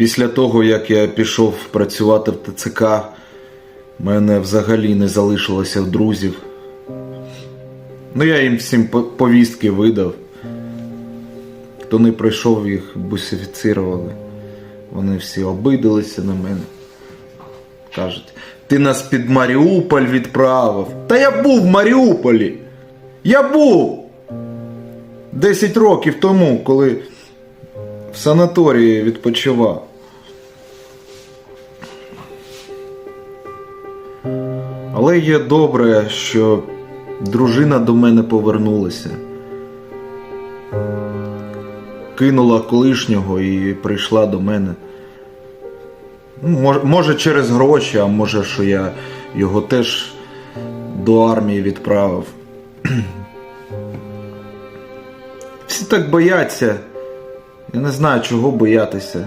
Після того, як я пішов працювати в ТЦК, мене взагалі не залишилося друзів. Ну, я їм всім повістки видав. Хто не прийшов, їх бусифіцірували. Вони всі обидалися на мене. Кажуть, ти нас під Маріуполь відправив. Та я був в Маріуполі. Я був 10 років тому, коли в санаторії відпочивав. Але є добре, що дружина до мене повернулася. Кинула колишнього і прийшла до мене. Ну, Може через гроші, а може, що я його теж до армії відправив. Всі так бояться. Я не знаю, чого боятися.